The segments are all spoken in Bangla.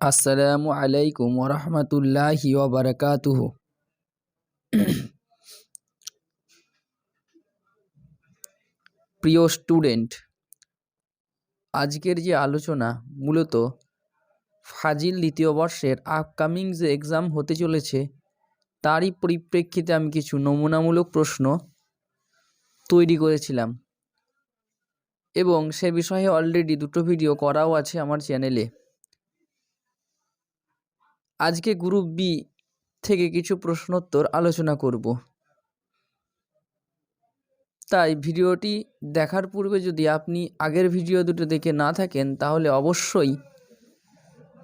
আসসালামু আলাইকুম ওরহমতুল্লাহি ওবরকাতুহ। প্রিয় স্টুডেন্ট, আজকের যে আলোচনা মূলত ফাজিল দ্বিতীয় বর্ষের আপকামিং যে এক্সাম হতে চলেছে, তারই পরিপ্রেক্ষিতে আমি কিছু নমুনামূলক প্রশ্ন তৈরি করেছিলাম এবং সে বিষয়ে অলরেডি দুটো ভিডিও করাও আছে আমার চ্যানেলে আজকে গ্রুপ বি থেকে কিছু প্রশ্নোত্তর আলোচনা করব। তাই ভিডিওটি দেখার পূর্বে যদি আপনি আগের ভিডিও দুটো দেখে না থাকেন, তাহলে অবশ্যই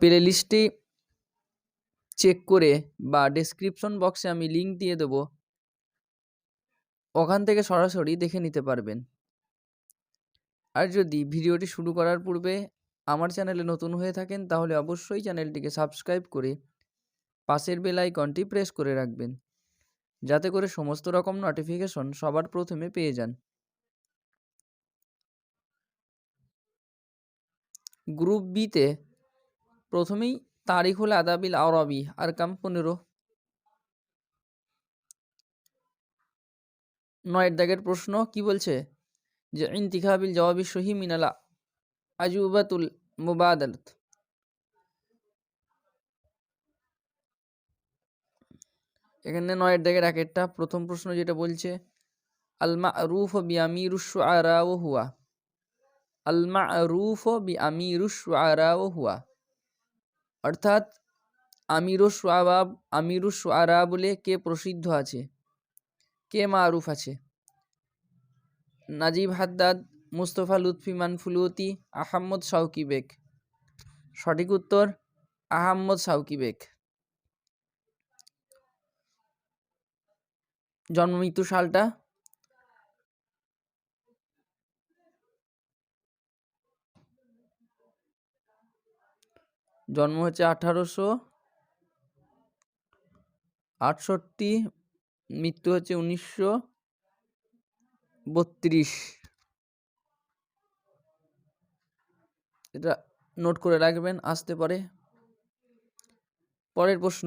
প্লে লিস্টে চেক করে বা ডেসক্রিপশন বক্সে আমি লিংক দিয়ে দেবো। ওখান থেকে সরাসরি দেখে নিতে পারবেন। আর যদি ভিডিওটি শুরু করার পূর্বে আমার চ্যানেলে নতুন হয়ে থাকেন, তাহলে অবশ্যই চ্যানেলটিকে সাবস্ক্রাইব করে পাশের বেল আইকনটি প্রেস করে রাখবেন। যাতে করে সমস্ত রকম নোটিফিকেশন সবার প্রথমে পেয়ে যান। গ্রুপ বিতে প্রথমেই তারিখ তারিখুল আদাবিল আরবি আর কাম পনেরো। নয়ের দাগের প্রশ্ন কি বলছে? যে ইন্তিখাবিল জবাবি সহি মিনালা আজুবাতুল মুবাদালত এখানে নয়ের দাগের এক প্রথম প্রশ্ন যেটা বলছে আলমা রুফ বি আমিরুস আরা ও হুয়া। আলমা রুফ বি আমিরুস আরা ও হুয়া। অর্থাৎ আমিরুস আবাব আমিরুস আরা বলে কে প্রসিদ্ধ আছে? কে মারুফ আছে? নাজিব হাদ্দাদ মুস্তফা লুৎফি মানফুলুতি আহম্মদ শাউকি বেগ। সঠিক উত্তর, আহম্মদ সাউকি বেগ। জন্ম মৃত্যু সালটা? জন্ম হচ্ছে আঠারোশো আটষট্টি, মৃত্যু হচ্ছে উনিশশো বত্রিশ। এটা নোট করে রাখবেন, আসতে পারে। পরের প্রশ্ন।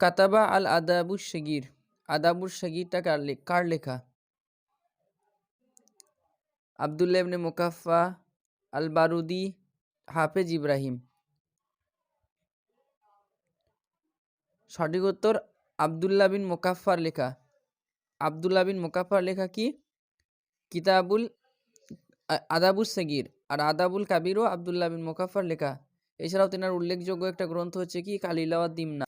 কাতাবা আল আদাবুস শগির। আদাবুস শগিরটা কার কার লেখা? আবদুল্লাহ ইবনে মুকাফা আল বারুদি হাফেজ ইব্রাহিম। সঠিক উত্তর আবদুল্লাহ বিন মোকাফার লেখা। আবদুল্লাহ বিন মোকাফার লেখা কি? কিতাবুল আদাবুল সগির। আর আদাবুল কাবিরও আবদুল্লাহ বিন মোকাফার লেখা। এছাড়াও তেনার উল্লেখযোগ্য একটা গ্রন্থ হচ্ছে কি? কালিলাওয়াত দিমনা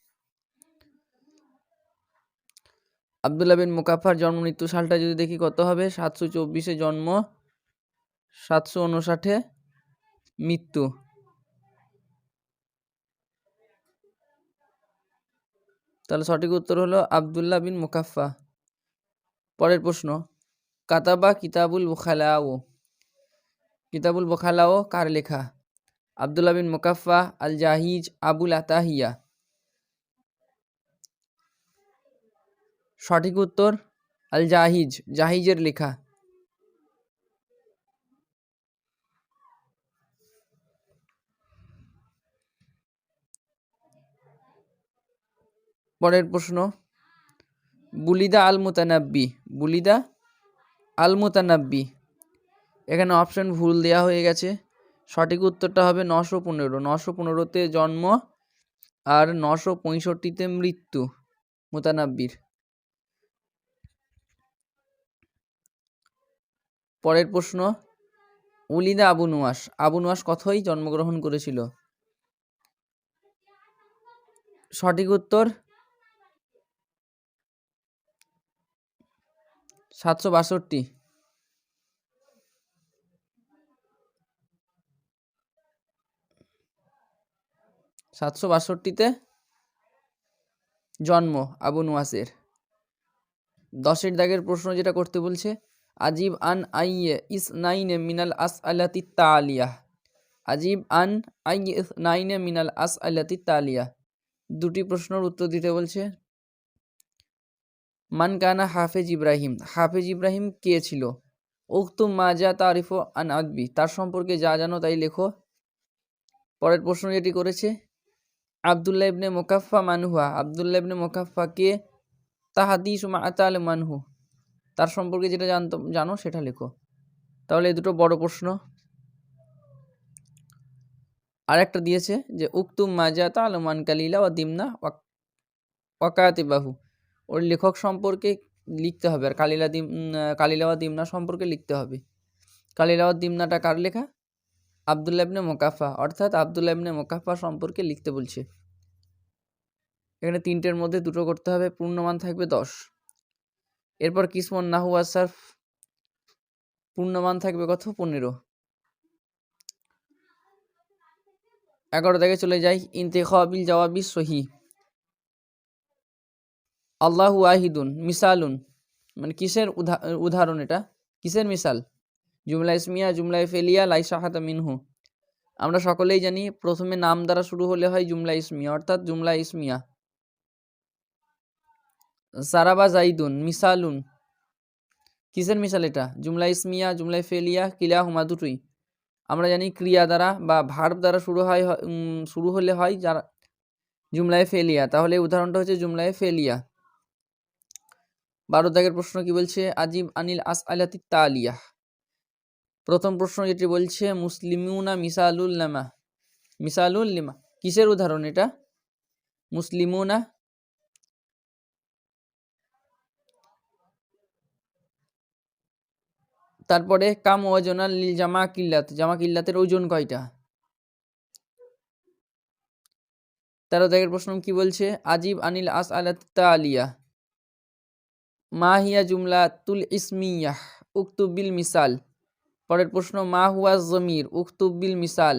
আবদুল্লাহ বিন মুকাফার জন্ম মৃত্যু সালটা যদি দেখি কত হবে? সাতশো চব্বিশে জন্ম, সাতশো উনষাটে মৃত্যু। তাহলে সঠিক উত্তর হলো আবদুল্লাহ বিন মুকাফা। পরের প্রশ্ন, কাতাবা কিতাবুল বুখালাও কিতাবুল বুখালাও কার লেখা? আবদুল্লাহ বিন মুকাফা আল জাহিজ আবুল আতাহিয়া। সঠিক উত্তর আল জাহিজ জাহিজের লেখা। পরের প্রশ্ন বুলিদা আল মুতানাব্বি বুলিদা আল মুতানাব্বি এখানে অপশন ভুল দেয়া হয়ে গেছে। সঠিক উত্তরটা হবে নশো পনেরো। নশো পনেরোতে জন্ম আর নশো পঁয়ষট্টিতে মৃত্যু মুতানাব্বির। পরের প্রশ্ন, উলিদা আবু নুয়াস। আবু নুয়াস কথই জন্মগ্রহণ করেছিল? সঠিক উত্তর সাতশো বাষট্টি। সাতশো বাষট্টিতে জন্ম আবু নুয়াসের। দশের দাগের প্রশ্ন যেটা করতে বলছে, আজিব আন আইয়ে ইস নাইনে মিনাল আস আলাতি তালিয়া। আজিব আন আইয়ে ইস নাইনে মিনাল আস আলাতি তালিয়া। দুটি প্রশ্নের উত্তর দিতে বলছে মান কানা হাফেজ ইব্রাহিম। হাফেজ ইব্রাহিম কে ছিল? উক্তুম মাজা তারিফ আন আদবি। তার সম্পর্কে যা জানো তাই লেখো। পরের প্রশ্ন যেটি করেছে। আবদুল্লাহ ইবনে মোকাফা মানহুয়া। আবদুল্লাহ ইবনে মোকাফা কে? তাহাদিস মাতাল মানহু। তার সম্পর্কে যেটা জানতো, জানো সেটা লেখো। তাহলে এই দুটো বড় প্রশ্ন। আর একটা দিয়েছে যে উক্তুম মাজা তালমান কালিলা ওয়া দিমনা ওয়াকাতে বাহু ওর লেখক সম্পর্কে লিখতে হবে আর কালিলা দিম কালিলাওয়া দিমনা সম্পর্কে লিখতে হবে। কালিলাওয়া দিমনাটা কার লেখা? আবদুল্লাহ ইবনে মোকাফা। অর্থাৎ আবদুল্লাহ ইবনে মোকাফা সম্পর্কে লিখতে বলছে। এখানে তিনটের মধ্যে দুটো করতে হবে, পূর্ণমান থাকবে দশ। এরপর কিসমন নাহু আসারফ পূর্ণমান থাকবে কত? পনেরো। এগারো থেকে চলে যাই, ইন্তেখাবিল জওয়াবি সহি। আল্লাহ ওয়াহিদুন, মিসালুন। মানে কিসের উদাহরণ এটা? কিসের মিসাল? জুমলা ইসমিয়া, জুমলা ফেলিয়া, লাইসাহাত মিনহু। আমরা সকলেই জানি প্রথমে নাম দ্বারা শুরু হলে হয় জুমলা ইসমিয়া, অর্থাৎ জুমলা ইসমিয়া। সারাবা জাইদুন মিসালুন। কিসের মিসাল এটা? জুমলা ইসমিয়া, জুমলা ফেলিয়া কিলা হুমা দুটোই। আমরা জানি ক্রিয়া দ্বারা বা ভার্ব দ্বারা শুরু হয় শুরু হলে হয় যারা জুমলায় ফেলিয়া। তাহলে উদাহরণটা হচ্ছে জুমলায় ফেলিয়া। বারো দাগের প্রশ্ন কি বলছে? আজিব আনিল আস আলাতি তালিয়া। প্রথম প্রশ্ন যেটি বলছে, মুসলিমুনা মিসালুল নামা। মিসালুল লিমা? কিসের উদাহরণ এটা? মুসলিমুনা তারপরে, কাম ওজনা জামা কিল্লাত জামা কিল্লাতের ওজন কয়টা? তেরো দাগের প্রশ্ন কি বলছে? আজিব আনিল আস আলাত আলিয়া মাহিয়া জুমলা তুল ইসমিয়াহ উক্তুবিল মিসাল। পরের প্রশ্ন, মা হুয়া জমির উক্তুবিল মিসাল।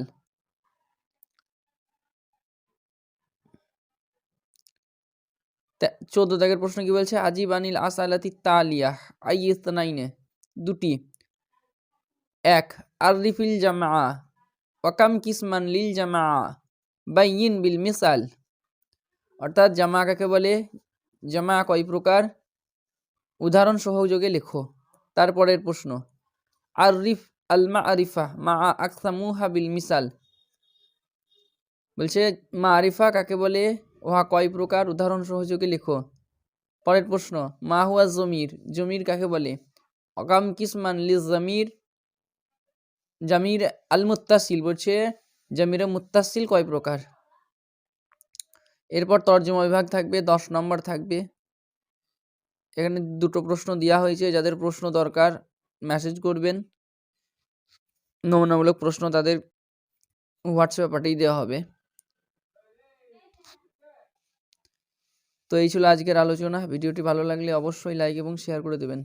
চোদ্দ দাগের প্রশ্ন কি বলছে? আজিব আনিল আসালাতি তালিয়াহ আইস্তানাইনে দুটি। এক আরিফিল জামা ওয়াকাম কিসমান লিল জামা বাইন বিল মিসাল। অর্থাৎ জামা কাকে বলে? জামা কয় প্রকার? উদাহরণ সহযোগে লেখো। তারপরের প্রশ্ন। আরিফ আলমা আরিফা মা আকসামুহা বিল মিসাল বলছে মা আরিফা কাকে বলে? ওহা কয় প্রকার? উদাহরণ সহযোগে লেখো। পরের প্রশ্ন, মা হুয়া জমির? জমির কাকে বলে? অকাম কিসমান লি জমির জামির আল মুত্তাসিল বলছে, জামিরে মুত্তাসিল কয় প্রকার? এরপর তর্জমা বিভাগ থাকবে, দশ নম্বর থাকবে। এখানে দুটো প্রশ্ন দেওয়া হয়েছে, যাদের প্রশ্ন দরকার মেসেজ করবেন। নমুনামূলক প্রশ্ন তাদের হোয়াটসঅ্যাপে পাঠিয়ে দেওয়া হবে। তো এই ছিল আজকের আলোচনা। ভিডিওটি ভালো লাগলে অবশ্যই লাইক এবং শেয়ার করে দেবেন।